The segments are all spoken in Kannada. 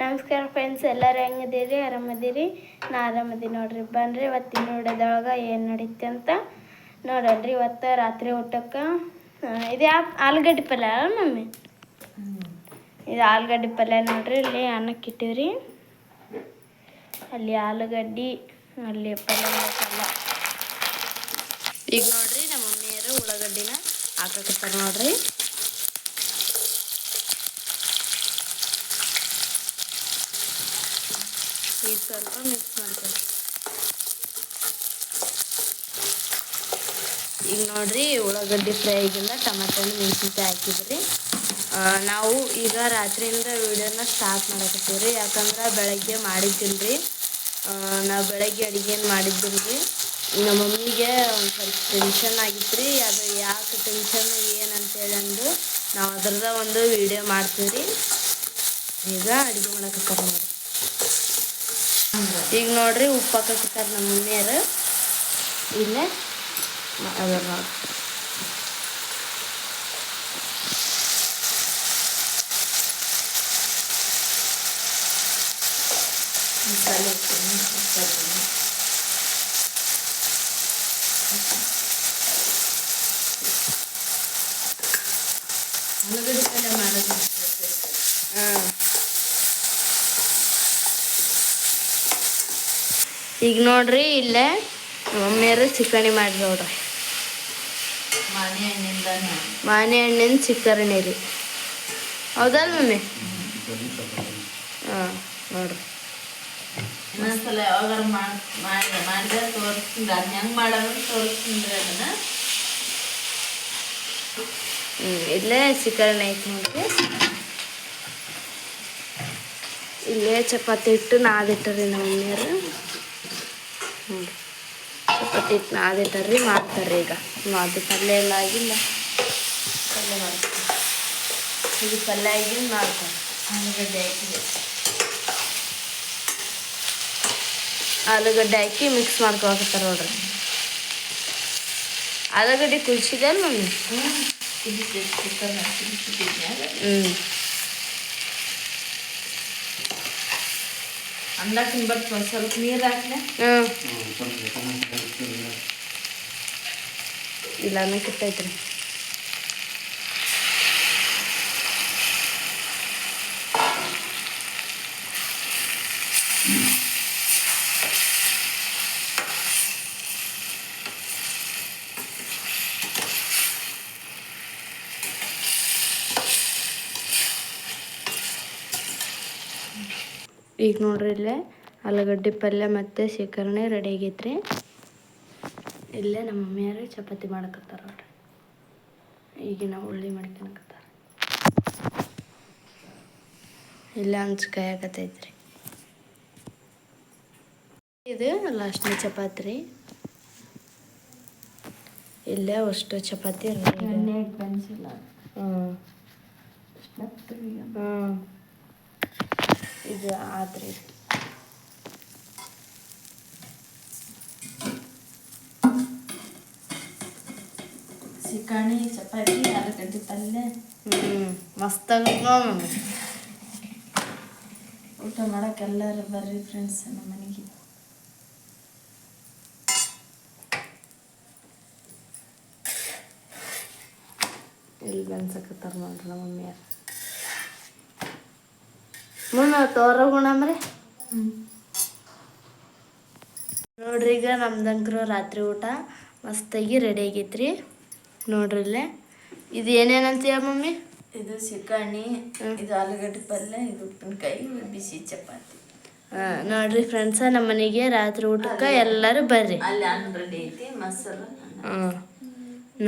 ನಮಸ್ಕಾರ ಫ್ರೆಂಡ್ಸ್ ಎಲ್ಲರೂ ಹೆಂಗದೀರಿ ಆರಾಮದೀರಿ ನಾ ಆರಾಮದೀನಿ ನೋಡ್ರಿ. ಬನ್ರಿ ಇವತ್ತಿನ ನೋಡೋದೊಳಗೆ ಏನು ನಡೀತಿ ಅಂತ ನೋಡಲ್ರಿ ಇವತ್ತು ರಾತ್ರಿ ಊಟಕ್ಕೆ ಇದು ಯಾವ ಆಲೂಗಡ್ಡೆ ಪಲ್ಯ ಅಲ್ಲ ಮಮ್ಮಿ? ಇದು ಆಲೂಗಡ್ಡೆ ಪಲ್ಯ ನೋಡ್ರಿ. ಇಲ್ಲಿ ಅನ್ನಕ್ಕೆ ಇಟ್ಟಿವ್ರಿ. ಅಲ್ಲಿ ಆಲೂಗಡ್ಡೆ ಅಲ್ಲಿ ಪಲ್ಯ ಈಗ ನೋಡ್ರಿ ನಮ್ಮ ಮಮ್ಮಿಯರು ಉಳ್ಳಾಗಡ್ಡಿನ ಹಾಕಕತ್ತಾರ ನೋಡ್ರಿ. ಈಗ ಸ್ವಲ್ಪ ಮಿಕ್ಸ್ ಮಾಡ್ತೀವಿ ಈಗ ನೋಡ್ರಿ, ಉಳ್ಳಾಗಡ್ಡಿ ಫ್ರೈ ಆಗಿಲ್ಲ ಟಮಾಟೆ ಮೆಣಸಿನ್ಕಾಯಿ ಹಾಕಿದ್ರಿ. ನಾವು ಈಗ ರಾತ್ರಿಯಿಂದ ವಿಡಿಯೋನ ಸ್ಟಾರ್ಟ್ ಮಾಡಕತ್ತೀವಿ ರೀ ಯಾಕಂದ್ರೆ ಬೆಳಗ್ಗೆ ಮಾಡಿದ್ದಿಲ್ರಿ. ನಾವು ಬೆಳಗ್ಗೆ ಅಡುಗೆ ಮಾಡಿದ್ದಿಲ್ರಿ. ನಮ್ಮ ಮಮ್ಮಿಗೆ ಒಂದು ಸ್ವಲ್ಪ ಟೆನ್ಷನ್ ಆಗಿತ್ತು ರೀ ಅದು ಯಾಕೆ ಟೆನ್ಷನ್ ಏನಂತೇಳಿ ಅಂದು ನಾವು ಅದ್ರದ ಒಂದು ವಿಡಿಯೋ ಮಾಡ್ತೀವಿ ರೀ ಈಗ ಅಡುಗೆ ಮಾಡಕತ್ತಾರ ನೋಡಿ ಈಗ ನೋಡ್ರಿ ಉಪ್ಪು ಹಾಕಕತ್ತಾರ ನಮ್ಮ ಮಮ್ಮಿಯರು ಇಲ್ಲೇ. ಮ- ಅದ ನೋಡಿ ಮಸಾಲೆ ಹಾಕ್ತೀನಿ, ಹಾಕ್ತೀನಿ. ಆಲೂಗಡ್ಡೆ ಪಲ್ಯ ಮಾಡೋದು ಹಾಂ ಈಗ ನೋಡ್ರಿ ಇಲ್ಲೇ ಮಮ್ಮಿಯರು ಚಿಕಣಿ ಮಾಡಿ ನೋಡ್ರಿ ಮಾನೆ ಹಣ್ಣಿನ ಚಿಕ್ಕರಣಿ ರೀ. ಹೌದಲ್ ಮಮ್ಮಿ? ಹಾಂ ನೋಡ್ರಿ. ಇನ್ನೊಂದ್ಸಲ ಯಾವಾಗಾರ ಮಾಡ್ ಮಾಡಿ ಮಾಡಿದ್ರೆ ತೋರಿಸ್ತೀನಿ. ಅದು ಹೆಂಗೆ ಮಾಡೋದು ತೋರಿಸ್ತೀನಿ ಅದನ್ನ. ಹ್ಞೂ ಇಲ್ಲೇ ಚಿಕರಣಿ ಐತೆ ನೋಡ್ರಿ. ಇಲ್ಲೇ ಚಪಾತಿ ಇಟ್ಟು ನಾದಿಟ್ಟರಿ ನಮ್ಮ ಮಮ್ಮಿಯರು ಹ್ಞೂ ಚಪಾತಿ ಅದೇ ನಾದಿಟ್ಟರಿ ಮಾಡ್ತಾರೆ ಈಗ. ಅದು ಪಲ್ಯ ಎಲ್ಲ ಆಗಿಲ್ಲ. ಪಲ್ಯ ಮಾಡ್ತಾರೆ ಇದು ಪಲ್ಯ ಆಗಿಲ್ಲ ಮಾಡ್ತಾರೆ ಆಲೂಗಡ್ಡೆ ಹಾಕಿ ಆಲೂಗಡ್ಡೆ ಹಾಕಿ ಮಿಕ್ಸ್ ಮಾಡ್ಕೊಳಕತ್ತಾರ ನೋಡ್ರಿ. ಆಲೂಗಡ್ಡೆ ಕುದಿಸಿದೆ ಮಿಕ್ಸ್ ಮಮ್ಮಿ? ಕುದಿಸಿದ್ಮೇಲೆ ಹ್ಞೂ ಅನ್ನ ತಿನ್ಬೇಕು ಒಂದು ಸ್ವಲ್ಪ ನೀರು ಹಾಕ್ಲೆ. ಹ್ಞೂ ಇಲ್ಲ ಅನ್ನಕ್ಕಿತ್ತೈತ್ರಿ ಈಗ ನೋಡ್ರಿ ಇಲ್ಲೇ ಆಲೂಗಡ್ಡೆ ಪಲ್ಯ ಮತ್ತು ಶೇಖರಣೆ ರೆಡಿ ಆಗೈತ್ರಿ. ಇಲ್ಲೇ ನಮ್ಮ ಮಮ್ಮಿಯರು ಚಪಾತಿ ಮಾಡಕತ್ತಾರ ನೋಡ್ರಿ. ಈಗಿನ ಉಳ್ಳಿ ಮಾಡ್ಕೊಳಕತ್ತಾರ ಇಲ್ಲೇ ಆಗತೈತ್ರಿ. ಇದು ಲಾಸ್ಟ್ನೇ ಚಪಾತಿ ರೀ ಇಲ್ಲೇ ಅಷ್ಟು ಚಪಾತಿ ರೆಡಿ ಹ್ಞೂ ಹ್ಞೂ ಇದು ಆದರೆ ಸಿಕಾಣಿ ಚಪಾತಿ ಆಲೂಗಡ್ಡೆ ಪಲ್ಯ. ಹ್ಞೂ ಮಸ್ತ್ ಆಗತ್ತೆ ನೋಡಿ ಊಟ ಮಾಡಕ್ಕೆ ಎಲ್ಲರೂ ಬರ್ರಿ ಫ್ರೆಂಡ್ಸ್ ನಮ್ಮ ಮನೆಗೆ. ಎಲ್ಲಿ ಬೆನ್ಸಕತ್ತಾರ ನೋಡ್ರಿ ನಮ್ಮ ಮಮ್ಮಿಯರು ನೋಡ್ರಿ ಈಗ ನಮ್ದಂಕ್ರು ರಾತ್ರಿ ಊಟ. ಮಸ್ತಾಗಿ ರೆಡಿ ಆಗೈತ್ರಿ ನೋಡ್ರಿ ಇಲ್ಲೇ. ಇದು ಏನೇನಂತೀಯ ಮಮ್ಮಿ? ಇದು ಸಿಕ್ಕಾಣಿ ಇದು ಆಲೂಗಡ್ಡೆ ಪಲ್ಯ ಇದು ಉಪ್ಪಿನಕಾಯಿ ಬಿಸಿ ಚಪಾತಿ. ಹಾ ನೋಡ್ರಿ ಫ್ರೆಂಡ್ಸ ನಮ್ಮ ಮನೆಗೆ ರಾತ್ರಿ ಊಟಕ್ಕೆ ಎಲ್ಲರೂ ಬರ್ರಿ. ಅಲ್ಲಿ ಅನ್ನ ರೆಡಿ ಐತಿ ಮೊಸರು ಹಾಂ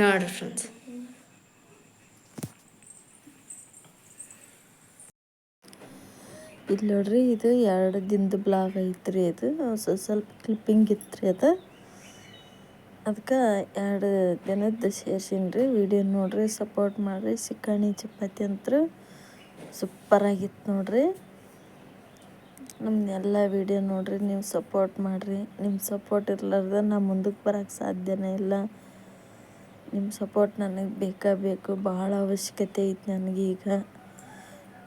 ನೋಡ್ರಿ ಫ್ರೆಂಡ್ಸ್ ಇಲ್ಲಿ ನೋಡ್ರಿ ಇದು ಎರಡು ದಿನದ ಬ್ಲಾಗ್ ಐತ್ರಿ ಇದು ಸ್ವಲ್ಪ ಸ್ವಲ್ಪ ಕ್ಲಿಪ್ಪಿಂಗ್ ಇತ್ತು ಅದು. ಅದಕ್ಕೆ ಎರಡು ದಿನದ್ದು ಸೇರ್ಸೀನಿ ರೀ ವಿಡಿಯೋ ನೋಡ್ರಿ, ಸಪೋರ್ಟ್ ಮಾಡಿರಿ. ಸಿಕ್ಕಾಣಿ ಚಪಾತಿ ಅಂತೂ ಸೂಪರ್ ಆಗಿತ್ತು ನೋಡ್ರಿ. ನಮ್ಮನ್ನೆಲ್ಲ ವಿಡಿಯೋ ನೋಡ್ರಿ, ನೀವು ಸಪೋರ್ಟ್ ಮಾಡಿರಿ. ನಿಮ್ಮ ಸಪೋರ್ಟ್ ಇರ್ಲಾರ್ದ ನಾ ಮುಂದಕ್ಕೆ ಬರೋಕ್ಕೆ ಸಾಧ್ಯನೇ ಇಲ್ಲ. ನಿಮ್ಮ ಸಪೋರ್ಟ್ ನನಗೆ ಬೇಕಾ ಬೇಕು? ಭಾಳ ಅವಶ್ಯಕತೆ ಐತೆ ನನಗೀಗ.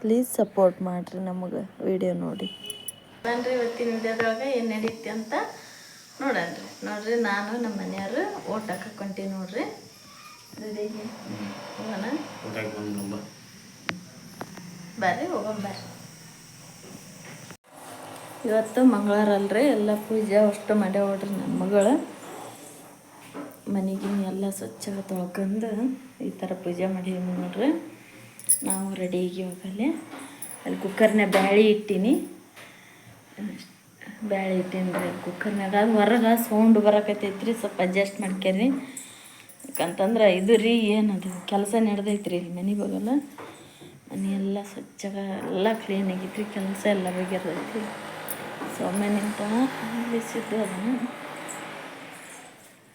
ಪ್ಲೀಸ್ ಸಪೋರ್ಟ್ ಮಾಡಿರಿ ನಮಗೆ ವಿಡಿಯೋ ನೋಡಿ. ಬನ್ರಿ ಇವತ್ತಿನ ವಿಡಿಯೋದೊಳಗೆ ಏನು ನಡೀತಿ ಅಂತ ನೋಡನ್ರಿ. ನೋಡ್ರಿ ನಾನು ನಮ್ಮ ಮನೆಯವರು ಓಟ್ ಹಾಕಕ್ಕೆ ನೋಡಿರಿ. ನೋಡ್ರಿ ರೆಡಿಗೆ ಹೋಗೋಣ. ಬರ್ರಿ ಹೋಗೋಣ ಬರ್ರಿ. ಇವತ್ತು ಮಂಗಳವಾರ ಅಲ್ರಿ ಎಲ್ಲ ಪೂಜೆ ಅಷ್ಟು ಮಾಡ್ಯ ಹೋಡ್ರಿ ನನ್ನ ಮಗಳು. ಮನೆಗಿನ ಎಲ್ಲ ಸ್ವಚ್ಛ ತೊಳ್ಕೊಂಡು ಈ ಥರ ಪೂಜೆ ಮಾಡೀವಿ ನೋಡ್ರಿ. ನಾವು ರೆಡಿಯಾಗಿ ಹೋಗಲ್ಲೇ ಅಲ್ಲಿ ಕುಕ್ಕರ್ನಾಗ ಬ್ಯಾಳಿ ಇಟ್ಟೀನಿ. ಬ್ಯಾಳಿ ಇಟ್ಟೀನಿ ರೀ ಕುಕ್ಕರ್ನಾಗ ಹೊರಗೆ ಸೌಂಡ್ ಬರಕತ್ತೈತ್ರಿ, ಸ್ವಲ್ಪ ಅಡ್ಜಸ್ಟ್ ಮಾಡ್ಕೇರಿ. ಯಾಕಂತಂದ್ರೆ ಇದು ರೀ ಏನದು, ಕೆಲಸ ನಡೆದೈತ್ರಿ ಇಲ್ಲಿ ಮನೆ ಬಗಲ್ಲ ಮನೆ ಎಲ್ಲ ಸ್ವಚ್ಛಗ, ಎಲ್ಲ ಕ್ಲೀನ್ ಆಗೈತ್ರಿ, ಕೆಲಸ ಎಲ್ಲ ಬಗೆಹರ್ದೈತಿ ಸೊಮ್ಮೆ ನಿಂತ ಬಿಸಿದ್ದು ಸಿದ್ದು ಅದನ್ನು.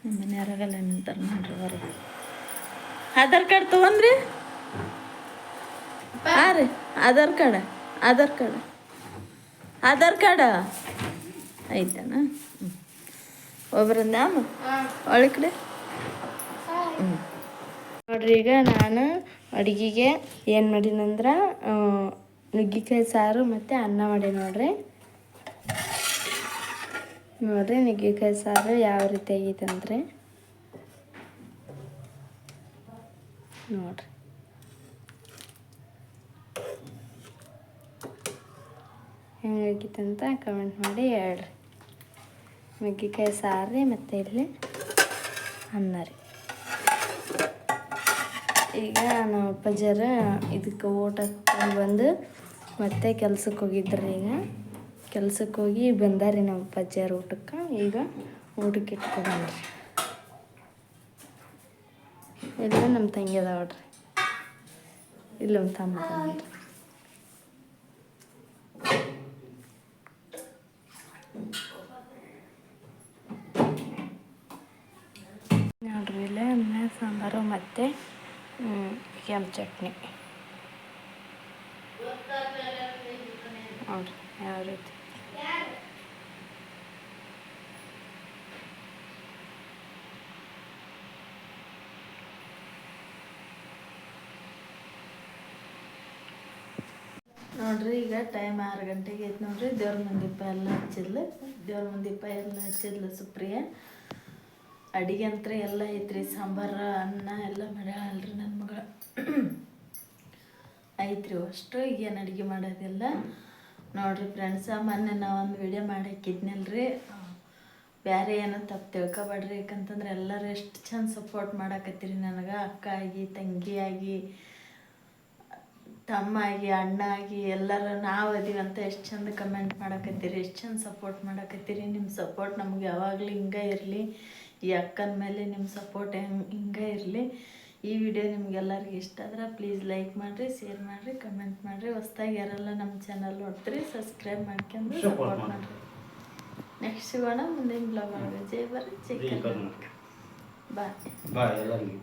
ನಮ್ಮ ಮನೆಯವ್ರಾಗೆಲ್ಲ ನಿಂತಾರೆ ನೋಡ್ರಿ ಹೊರಗೆ. ಆಧಾರ್ ಕಾರ್ಡ್ ತೊಗೊಂಡ್ರಿ? ಹಾಂ ರೀ. Aadhaar card. Aadhaar card. Aadhaar card. ಆಯ್ತಾನ ಒಬ್ಬರಿಂದ ಒಳ ಕಡೆ. ಹ್ಞೂ ನೋಡ್ರಿ ಈಗ ನಾನು ಅಡುಗೆಗೆ ಏನು ಮಾಡೀನಂದ್ರೆ ನುಗ್ಗಿಕಾಯಿ ಸಾರು ಮತ್ತು ಅನ್ನ ಮಾಡಿ ನೋಡ್ರಿ. ನೋಡ್ರಿ ನುಗ್ಗಿಕಾಯಿ ಸಾರು ಯಾವ ರೀತಿ ಆಗೈತೆ ಅಂದ್ರೆ ನೋಡ್ರಿ. ಹೆಂಗಾಗಿತ್ತಂತ ಕಮೆಂಟ್ ಮಾಡಿ ಹೇಳ್ರಿ. ನುಗ್ಗಿಕಾಯಿ ಸಾರು ರೀ ಮತ್ತು ಇಲ್ಲಿ ಅನ್ನ ರೀ. ಈಗ ನಮ್ಮ ಅಪ್ಪಾಜರ ಇದಕ್ಕೆ ಊಟ ಬಂದು ಮತ್ತೆ ಕೆಲ್ಸಕ್ಕೆ ಹೋಗಿದ್ರಿ ಈಗ. ಕೆಲ್ಸಕ್ಕೆ ಹೋಗಿ ಬಂದಾರಿ ನಮ್ಮ ಅಪ್ಪಾಜಿಯರ ಊಟಕ್ಕೆ. ಈಗ ಊಟಕ್ಕೆ ಇಟ್ಕೊಂಡ್ರಿ ಇಲ್ಲ ನಮ್ಮ ತಂಗಿ ಅದಾವ ನೋಡ್ರಿ. ಇಲ್ಲ ನಮ್ಮ ತಮ್ಮ ಅದಾವ ನೋಡ್ರಿ ನೋಡ್ರಿ ಇಲ್ಲೇ ಅನ್ನ ಸಾಂಬಾರು ಮತ್ತು ಕೆಂಪು ಚಟ್ನಿ. ನೋಡ್ರಿ ಯಾವ ರೀತಿ. ನೋಡ್ರಿ, ಈಗ ಟೈಮ್ ಆರು ಗಂಟೆಗೆ ಐತೆ ನೋಡ್ರಿ. ದೇವ್ರ ಮುಂದಿಪ್ಪ ಎಲ್ಲ ಹಚ್ಚಿದ್ಲು. ದೇವ್ರ ಮುಂದಿಪ್ಪ ಎಲ್ಲ ಹಚ್ಚಿದ್ಲು ಸುಪ್ರಿಯ. ಅಡಿಗೆ ಅಂತ ಎಲ್ಲ ಐತ್ರಿ, ಸಾಂಬಾರ, ಅನ್ನ ಎಲ್ಲ ಮಾಡ್ಯಾಳಲ್ರಿ ನನ್ನ ಮಗ ಐತ್ರಿ ಅಷ್ಟು ಏನು ಅಡುಗೆ ಮಾಡೋದಿಲ್ಲ. ನೋಡ್ರಿ ಫ್ರೆಂಡ್ಸ ಮೊನ್ನೆ ನಾವು ಒಂದು ವಿಡಿಯೋ ಮಾಡಾಕಿದ್ನಲ್ರಿ ಬೇರೆ ಏನೋ ತಪ್ಪು ತಿಳ್ಕೊಬೇಡ್ರಿ, ಯಾಕಂತಂದ್ರೆ ಎಲ್ಲರೂ ಎಷ್ಟು ಚಂದ ಸಪೋರ್ಟ್ ಮಾಡಾಕತ್ತೀರಿ ನನಗೆ. ಅಕ್ಕ ಆಗಿ, ತಂಗಿ ಆಗಿ, ತಮ್ಮ ಆಗಿ, ಅಣ್ಣ ಆಗಿ, ಎಲ್ಲರೂ ನಾವು ಅದೀವಿ ಅಂತ ಎಷ್ಟು ಚಂದ ಕಮೆಂಟ್ ಮಾಡಕತ್ತೀರಿ, ಎಷ್ಟು ಚಂದ ಸಪೋರ್ಟ್ ಮಾಡಕತ್ತೀರಿ. ನಿಮ್ಮ ಸಪೋರ್ಟ್ ನಮ್ಗೆ ಯಾವಾಗಲೂ ಹಿಂಗೆ ಇರಲಿ. ಈ ಅಕ್ಕನ ಮೇಲೆ ನಿಮ್ಮ ಸಪೋರ್ಟ್ ಹೆಂಗೆ ಹಿಂಗೆ ಇರಲಿ. ಈ ವಿಡಿಯೋ ನಿಮ್ಗೆಲ್ಲರಿಗೂ ಇಷ್ಟ ಆದ್ರೆ ಪ್ಲೀಸ್ ಲೈಕ್ ಮಾಡಿರಿ ಶೇರ್ ಮಾಡಿರಿ ಕಮೆಂಟ್ ಮಾಡಿರಿ. ಹೊಸ್ದಾಗಿ ಯಾರೆಲ್ಲ ನಮ್ಮ ಚಾನಲ್ ನೋಡ್ತೀರಿ ಸಬ್ಸ್ಕ್ರೈಬ್ ಮಾಡ್ಕೊಂಡು ಸಪೋರ್ಟ್ ಮಾಡಿರಿ. ನೆಕ್ಸ್ಟ್ ಸಿಗೋಣ ಮುಂದಿನ ಬ್ಲಾಗ್ ಒಳಗೆ. ಜೈ ಬರ್ರಿ ಜೈ ಬಾಯ್ ಬಾಯ್ ಎಲ್ಲರಿಗೂ.